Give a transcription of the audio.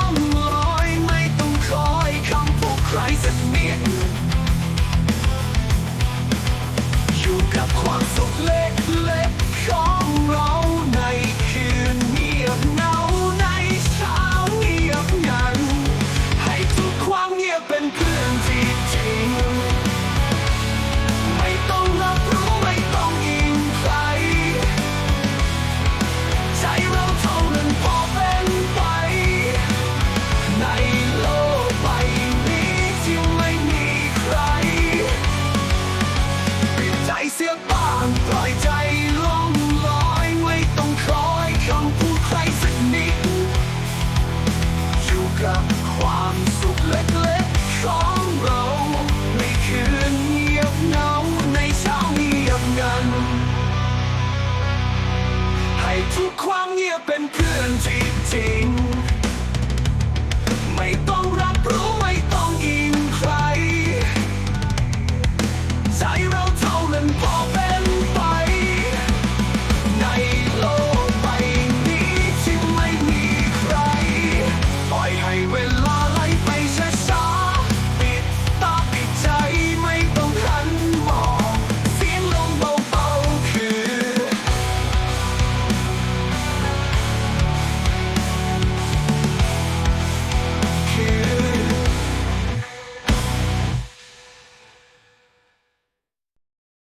องร้อยไม่ต้องคอยคำพูดใครสักเมีย ปล่อยใจล่องลอยไม่ต้องคอยคำพูดใครสักนิดอยู่กับความสุขเล็กๆของเราในคืนเงาในเช้าเงียบงัน ให้ทุกความเงียบเป็นเพื่อนจริง